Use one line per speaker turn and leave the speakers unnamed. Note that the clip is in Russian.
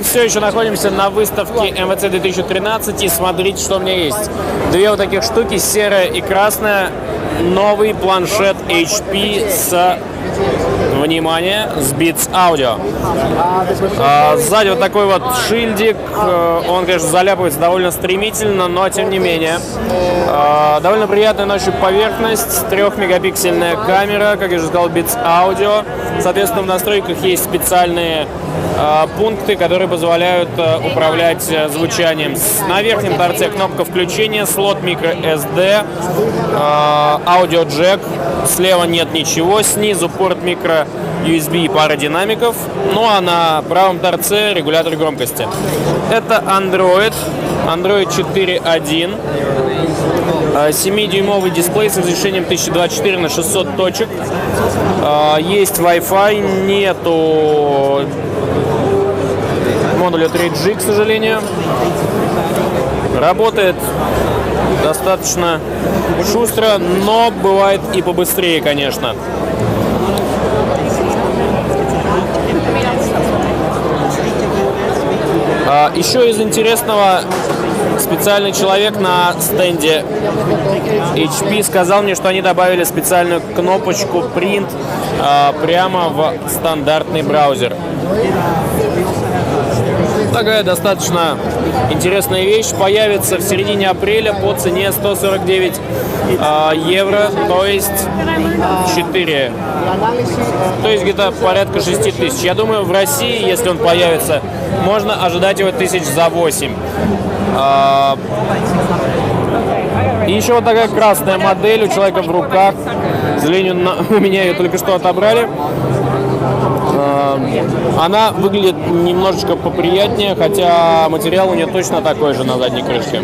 Все еще находимся на выставке МВЦ 2013 и смотрите, что у меня есть. Две вот таких штуки, серая и красная. Новый планшет HP с внимание, с Beats Audio. А, сзади вот такой вот шильдик. Э, Он, конечно, заляпывается довольно стремительно, но тем не менее. А, довольно приятная на ощупь поверхность. Трехмегапиксельная камера, как я уже сказал, Beats Audio. Соответственно, в настройках есть специальные пункты, которые позволяют а, управлять а, звучанием. На верхнем торце кнопка включения, слот microSD, а, аудиоджек. Слева нет ничего, снизу порт micro USB и пара динамиков. Ну а на правом торце регулятор громкости. Это Android, Android 4.1. А, 7-дюймовый дисплей с разрешением 1024 на 600 точек. А, Есть Wi-Fi, нету модуля 3G, к сожалению. Работает достаточно шустро, но бывает и побыстрее, конечно. А, Еще из интересного специальный человек на стенде HP сказал мне, что они добавили специальную кнопочку Print а, прямо в стандартный браузер. Такая достаточно интересная вещь появится в середине апреля по цене 149 а, евро, то есть 4, то есть где-то порядка 6 тысяч. Я думаю, в России, если он появится, можно ожидать его тысяч за 8. А, И еще вот такая красная модель у человека в руках. Сожалению, на- у меня ее только что отобрали. А, Она выглядит немножечко поприятнее, хотя материал у нее точно такой же на задней крышке.